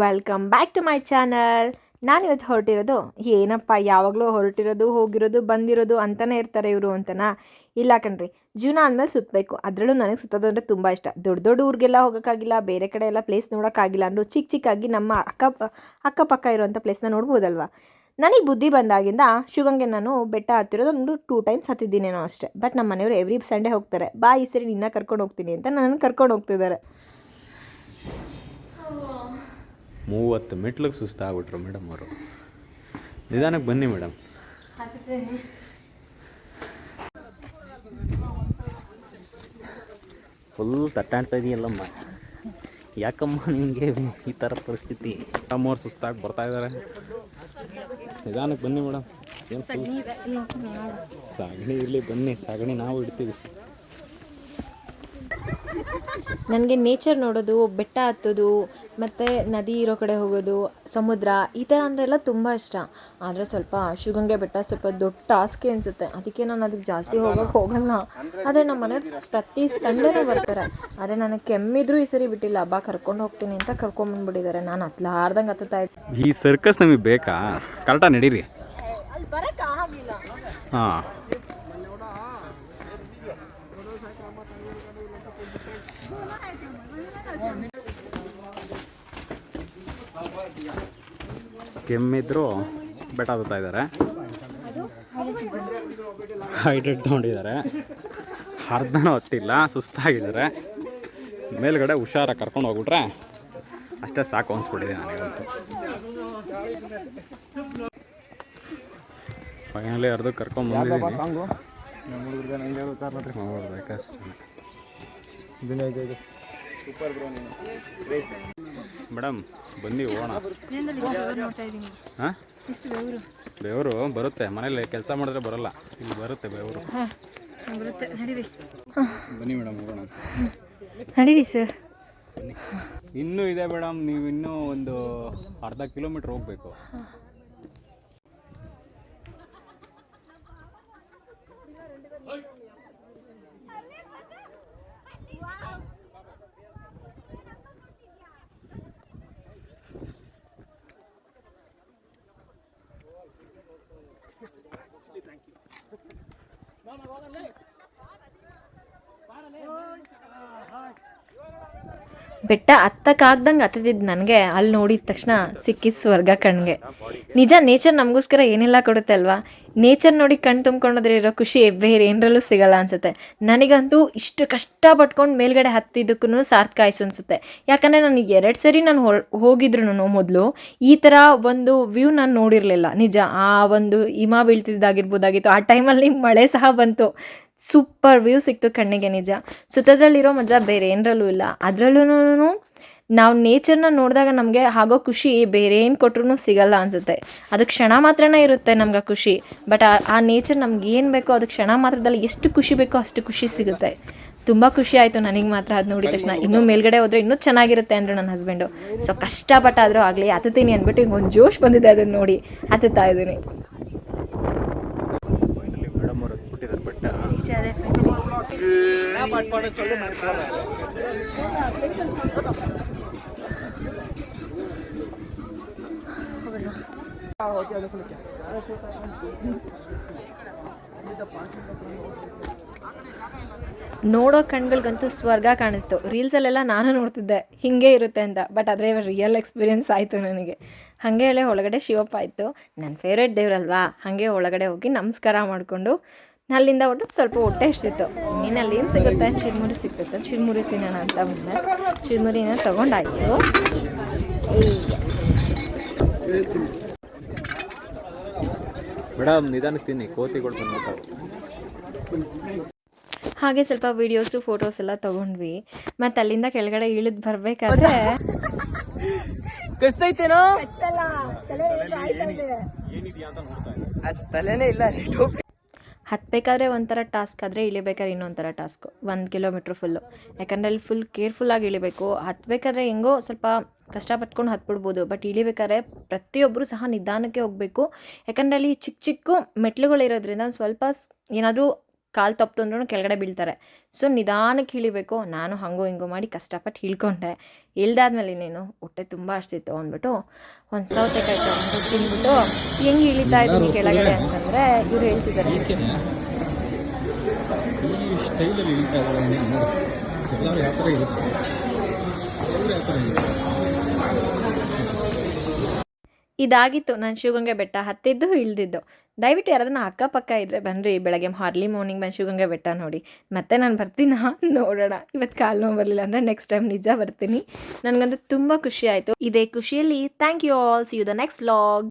Welcome back to my channel ನಾನು ಇವತ್ತು ಹೊರಟಿರೋದು, ಏನಪ್ಪ, ಯಾವಾಗಲೂ ಹೊರಟಿರೋದು, ಹೋಗಿರೋದು, ಬಂದಿರೋದು ಅಂತಲೇ ಇರ್ತಾರೆ ಇವರು ಅಂತನಾ? ಇಲ್ಲ ಕಣ್ರಿ, ಜೀವನ ಅಂದಮೇಲೆ ಸುತ್ತಬೇಕು ಅದರಲ್ಲೂ ನನಗೆ ಸುತ್ತೋದಂದರೆ ತುಂಬ ಇಷ್ಟ. ದೊಡ್ಡ ದೊಡ್ಡ ಊರಿಗೆಲ್ಲ ಹೋಗೋಕ್ಕಾಗಿಲ್ಲ, ಬೇರೆ ಕಡೆ ಎಲ್ಲ ಪ್ಲೇಸ್ ನೋಡೋಕ್ಕಾಗಿಲ್ಲ ಅಂದರೂ ಚಿಕ್ಕ ಚಿಕ್ಕಾಗಿ ನಮ್ಮ ಅಕ್ಕ ಅಕ್ಕಪಕ್ಕ ಇರುವಂಥ ಪ್ಲೇಸ್ನ ನೋಡ್ಬೋದಲ್ವ? ನನಗೆ ಬುದ್ಧಿ ಬಂದಾಗಿಂದ ಶಿವಗಂಗೆ ನಾನು ಬೆಟ್ಟ ಹತ್ತಿರೋದು ಒಂದು ಟೂ ಟೈಮ್ಸ್ ಹತ್ತಿದ್ದೀನೇನೋ ಅಷ್ಟೇ. ಬಟ್ ನಮ್ಮ ಮನೆಯವರು ಎವ್ರಿ ಸಂಡೇ ಹೋಗ್ತಾರೆ. ಬಾ, ಈ ಸರಿ ನಿನ್ನ ಕರ್ಕೊಂಡು ಹೋಗ್ತೀನಿ ಅಂತ ನನ್ನನ್ನು ಕರ್ಕೊಂಡು ಹೋಗ್ತಿದ್ದಾರೆ. ಮೂವತ್ತು ಮೆಟ್ಲಿಗೆ ಸುಸ್ತಾಗ್ಬಿಟ್ರು ಮೇಡಮ್ ಅವರು. ನಿಧಾನಕ್ಕೆ ಬನ್ನಿ ಮೇಡಮ್. ಫುಲ್ ತಟ್ಟಾಡ್ತಾ ಇದೆಯಲ್ಲಮ್ಮ. ಯಾಕಮ್ಮ ನಿಮಗೆ ಈ ಥರ ಪರಿಸ್ಥಿತಿ? ಅಮ್ಮವ್ರು ಸುಸ್ತಾಗಿ ಬರ್ತಾ ಇದ್ದಾರೆ ನಿಧಾನಕ್ಕೆ ಬನ್ನಿ ಮೇಡಮ್. ಏನು ಸಗಣಿ ಇರಲಿ ಬನ್ನಿ ಸಗಣಿ ನಾವು ಇಡ್ತೀವಿ. ನನಗೆ ನೇಚರ್ ನೋಡೋದು ಬೆಟ್ಟ ಹತ್ತೋದು ಮತ್ತು ನದಿ ಇರೋ ಕಡೆ ಹೋಗೋದು ಸಮುದ್ರ ಈ ಥರ ಅಂದರೆಲ್ಲ ತುಂಬ ಇಷ್ಟ. ಆದರೆ ಸ್ವಲ್ಪ ಶಿವಗಂಗೆ ಬೆಟ್ಟ ಸ್ವಲ್ಪ ದೊಡ್ಡ ಟಾಸ್ಕೆ ಅನಿಸುತ್ತೆ. ಅದಕ್ಕೆ ನಾನು ಅದಕ್ಕೆ ಜಾಸ್ತಿ ಹೋಗೋಕೆ ಹೋಗಲ್ಲ. ಆದರೆ ನಮ್ಮ ಮನೆಯವ್ರು ಪ್ರತಿ ಸಂಡೇನೂ ಬರ್ತಾರೆ. ಆದರೆ ನನಗೆ ಕೆಮ್ಮಿದ್ರೂ ಈ ಸರಿ ಬಿಟ್ಟಿಲ್ಲ. ಹಬ್ಬ ಕರ್ಕೊಂಡು ಹೋಗ್ತೀನಿ ಅಂತ ಕರ್ಕೊಂಬಂದ್ಬಿಟ್ಟಿದ್ದಾರೆ ನಾನು ಹತ್ಲಾರ್ದಂಗೆ ಹತ್ತುತ್ತಾ ಇದ್ದೆ ಈ ಸರ್ಕಸ್ ನಮಗೆ ಬೇಕಾ? ಕರೆಕ್ಟಾಗಿ ನಡೀರಿ. ಹಾಂ. ಕೆಮ್ಮಿದ್ರು ಬೆಟ್ಟ ಹತ್ತುತ್ತಾ ಇದ್ದಾರೆ. ಹೈಡ್ರೇಟ್ ತೊಗೊಂಡಿದ್ದಾರೆ. ಅರ್ಧನೂ ಹೊತ್ತಿಲ್ಲ ಸುಸ್ತಾಗಿದ್ದಾರೆ. ಮೇಲ್ಗಡೆ ಹುಷಾರ ಕರ್ಕೊಂಡು ಹೋಗ್ಬಿಟ್ರೆ ಅಷ್ಟೇ ಸಾಕು ಅನ್ಸ್ಬಿಟ್ಟಿದೆ ನನಗಂತೂ. ಫೈನಲಿ ಅರ್ಧ ಕರ್ಕೊಂಡು ಬಂದಿದ್ದೀನಿ. ನೋಡ್ಬೇಕಷ್ಟೇ ಮೇಡಮ್ ಬನ್ನಿ ಹೋಗೋಣ. ಹಾಂ? ಬೆವರು. ಬರುತ್ತೆ ಮನೇಲಿ ಕೆಲಸ ಮಾಡಿದ್ರೆ ಬರಲ್ಲ. ಇಲ್ಲಿ ಬರುತ್ತೆ ಬೆವರು. ಬನ್ನಿ ಮೇಡಮ್ ಹೋಗೋಣ. ನಡೀರಿ ಸರ್ ಇನ್ನೂ ಇದೆ ಮೇಡಮ್ ನೀವು ಇನ್ನೂ ಒಂದು ಅರ್ಧ ಕಿಲೋಮೀಟ್ರ್ ಹೋಗಬೇಕು. హాయ్ ಬೆಟ್ಟ ಹತ್ತಕ್ಕಾಗ್ದಂಗೆ ಹತ್ತದಿದ್ದು ನನಗೆ. ಅಲ್ಲಿ ನೋಡಿದ ತಕ್ಷಣ ಸಿಕ್ಕಿದ ಸ್ವರ್ಗ ಕಣ್ಗೆ. ನಿಜ ನೇಚರ್ ನಮಗೋಸ್ಕರ ಏನೆಲ್ಲ ಕೊಡುತ್ತೆ ಅಲ್ವಾ? ನೇಚರ್ ನೋಡಿ ಕಣ್ಣು ತುಂಬ್ಕೊಂಡ್ರೆ ಇರೋ ಖುಷಿ ಬೇರೆ ಏನರಲ್ಲೂ ಸಿಗಲ್ಲ ಅನ್ಸುತ್ತೆ. ನನಗಂತೂ ಇಷ್ಟು ಕಷ್ಟ ಪಟ್ಕೊಂಡು ಮೇಲ್ಗಡೆ ಹತ್ತಿದ್ದಕ್ಕೂ ಸಾರ್ಥಕ ಆಯಿಸು ಅನ್ಸುತ್ತೆ. ಯಾಕಂದರೆ ನಾನು ಎರಡು ಸರಿ ನಾನು ಹೋಗಿದ್ರು ಮೊದಲು ಈ ಥರ ಒಂದು ವ್ಯೂ ನಾನು ನೋಡಿರಲಿಲ್ಲ. ನಿಜ, ಆ ಒಂದು ಹಿಮ ಬೀಳ್ತಿದ್ದಾಗಿರ್ಬೋದಾಗಿತ್ತು. ಆ ಟೈಮಲ್ಲಿ ಮಳೆ ಸಹ ಬಂತು. ಸೂಪರ್ ವ್ಯೂ ಸಿಕ್ತು ಕಣ್ಣಿಗೆ ನಿಜ. ಸುತ್ತದ್ರಲ್ಲಿರೋ ಮಜಾ ಬೇರೆ ಏನರಲ್ಲೂ ಇಲ್ಲ. ಅದರಲ್ಲೂ ನಾವು ನೇಚರ್ನ ನೋಡಿದಾಗ ನಮಗೆ ಆಗೋ ಖುಷಿ ಬೇರೆ ಏನು ಕೊಟ್ರೂ ಸಿಗಲ್ಲ ಅನಿಸುತ್ತೆ. ಅದು ಕ್ಷಣ ಮಾತ್ರನೇ ಇರುತ್ತೆ ನಮ್ಗೆ ಖುಷಿ. ಬಟ್ ಆ ನೇಚರ್ ನಮ್ಗೆ ಏನು ಬೇಕೋ ಅದು ಕ್ಷಣ ಮಾತ್ರದಲ್ಲಿ ಎಷ್ಟು ಖುಷಿ ಬೇಕೋ ಅಷ್ಟು ಖುಷಿ ಸಿಗುತ್ತೆ. ತುಂಬ ಖುಷಿ ಆಯಿತು ನನಗೆ ಮಾತ್ರ ಅದು ನೋಡಿದ ತಕ್ಷಣ. ಇನ್ನೂ ಮೇಲ್ಗಡೆ ಹೋದರೆ ಇನ್ನೂ ಚೆನ್ನಾಗಿರುತ್ತೆ ಅಂದರು ನನ್ನ ಹಸ್ಬೆಂಡು ಸೊ ಕಷ್ಟಪಟ್ಟಾದರೂ ಆಗಲಿ ಹತ್ತುತ್ತೀನಿ ಅಂದ್ಬಿಟ್ಟು ಹಿಂಗೆ ಒಂದು ಜೋಶ್ ಬಂದಿದೆ ಅದನ್ನು ನೋಡಿ. ಹತ್ತುತ್ತಾ ಇದ್ದೀನಿ ಫೈನಲಿ ಮೇಡಮ್ ಅವ್ರು ಹತ್ಬಿಟ್ಟಿದ್ದಾರೆ ನೋಡೋ ಕಣ್ಗಳಿಗಂತೂ ಸ್ವರ್ಗ ಕಾಣಿಸ್ತು. ರೀಲ್ಸಲ್ಲೆಲ್ಲ ನಾನು ನೋಡ್ತಿದ್ದೆ. ಹಿಂಗೆ ಇರುತ್ತೆ ಅಂತ. ಬಟ್ ಆದರೆ ರಿಯಲ್ ಎಕ್ಸ್ಪೀರಿಯನ್ಸ್ ಆಯಿತು ನನಗೆ. ಹಾಗೆ ಹೇಳಿ ಒಳಗಡೆ ಶಿವಪ್ಪ ಆಯಿತು ನನ್ನ ಫೇವ್ರೇಟ್ ದೇವ್ರಲ್ವಾ? ಹಾಗೆ ಒಳಗಡೆ ಹೋಗಿ ನಮಸ್ಕಾರ ಮಾಡಿಕೊಂಡು ಅಲ್ಲಿಂದ ಒಟ್ಟು ಸ್ವಲ್ಪ ಹೊಟ್ಟೆ ಎಷ್ಟಿತ್ತು ಅಲ್ಲಿ ಏನು ಸಿಗುತ್ತೆ? ಚಿರ್ಮುರಿ ಸಿಕ್ತಿತ್ತು ಚಿರ್ಮುರಿ ತಿನ್ನೋಣ ಅಂತ ಬಂದೆ. ಚಿರ್ಮುರಿನ ತೊಗೊಂಡಾಯಿತು. ಮೇಡಮ್ ನಿಧಾನಕ್ಕೆ ತಿನ್ನಿ. ಕೋತಿಗಳು ಬಂದ್ಬಿಟ್ಟು ಹಾಗೆ ಸ್ವಲ್ಪ ವೀಡಿಯೋಸು ಫೋಟೋಸ್ ಎಲ್ಲ ತಗೊಂಡ್ವಿ. ಮತ್ತೆ ಅಲ್ಲಿಂದ ಕೆಳಗಡೆ ಇಳಿದು ಬರ್ಬೇಕಾದ್ರೆ ಕಸ್ತೈತೇನೋ? ತಲೆನೇ ಇಲ್ಲ ಟೋಪಿ ಹತ್ತಬೇಕಾದ್ರೆ ಒಂಥರ ಟಾಸ್ಕ್ ಆದರೆ ಇಳಿಬೇಕಾದ್ರೆ ಇನ್ನೊಂಥರ ಟಾಸ್ಕು ಒಂದು ಕಿಲೋಮೀಟ್ರ್ ಫುಲ್ಲು ಯಾಕಂದರೆ ಅಲ್ಲಿ ಫುಲ್ ಕೇರ್ಫುಲ್ಲಾಗಿ ಇಳಿಬೇಕು. ಹತ್ತಬೇಕಾದ್ರೆ ಹೆಂಗೋ ಸ್ವಲ್ಪ ಕಷ್ಟಪಟ್ಕೊಂಡು ಹತ್ಬಿಡ್ಬೋದು. ಬಟ್ ಇಳಿಬೇಕಾದ್ರೆ ಪ್ರತಿಯೊಬ್ಬರು ಸಹ ನಿಧಾನಕ್ಕೆ ಹೋಗಬೇಕು. ಯಾಕಂದರೆ ಅಲ್ಲಿ ಚಿಕ್ಕ ಚಿಕ್ಕ ಮೆಟ್ಲುಗಳಿರೋದ್ರಿಂದ ಸ್ವಲ್ಪ ಏನಾದರೂ ಕಾಲು ತಪ್ಪು ಅಂದ್ರೂ ಕೆಳಗಡೆ ಬೀಳ್ತಾರೆ. ಸೊ ನಿಧಾನಕ್ಕೆ ಇಳಿಬೇಕು. ನಾನು ಹಂಗೋ ಹಿಂಗೋ ಮಾಡಿ ಕಷ್ಟಪಟ್ಟು ಇಳ್ಕೊಂಡೆ. ಇಳ್ದಾದ್ಮೇಲೆ ಇನ್ನೇನು ಹೊಟ್ಟೆ ತುಂಬ ಅಷ್ಟಿತ್ತು ಅಂದ್ಬಿಟ್ಟು ಒಂದು ಸೌತೆಕಾಯಿ ತಗೊಂಡು ತಿಂದ್ಬಿಟ್ಟು ಹೆಂಗೆ ಇಳಿತಾ ಇದ್ದೀನಿ ಕೆಳಗಡೆ ಅಂತಂದರೆ ಇವ್ರು ಹೇಳ್ತಿದ್ದಾರೆ. ಇದಾಗಿತ್ತು. ನಾನು ಶಿವಗಂಗೆ ಬೆಟ್ಟ ಹತ್ತಿದ್ದು ಇಳ್ದಿದ್ದು. ದಯವಿಟ್ಟು ಯಾರಾದನ್ನ ಅಕ್ಕಪಕ್ಕ ಇದ್ದರೆ ಬನ್ನಿರಿ ಬೆಳಗ್ಗೆ ಹಾರ್ಲಿ ಮಾರ್ನಿಂಗ್ ಬಂದು ಶಿವಗಂಗೆ ಬೆಟ್ಟ ನೋಡಿ. ಮತ್ತೆ ನಾನು ಬರ್ತೀನ? ನೋಡೋಣ. ಇವತ್ತು ಕಾಲು ನೋವು ಬರಲಿಲ್ಲ ಅಂದರೆ ನೆಕ್ಸ್ಟ್ ಟೈಮ್ ನಿಜ ಬರ್ತೀನಿ. ನನಗಂತೂ ತುಂಬ ಖುಷಿ ಆಯಿತು. ಇದೇ ಖುಷಿಯಲ್ಲಿ. Thank you all see you the next vlog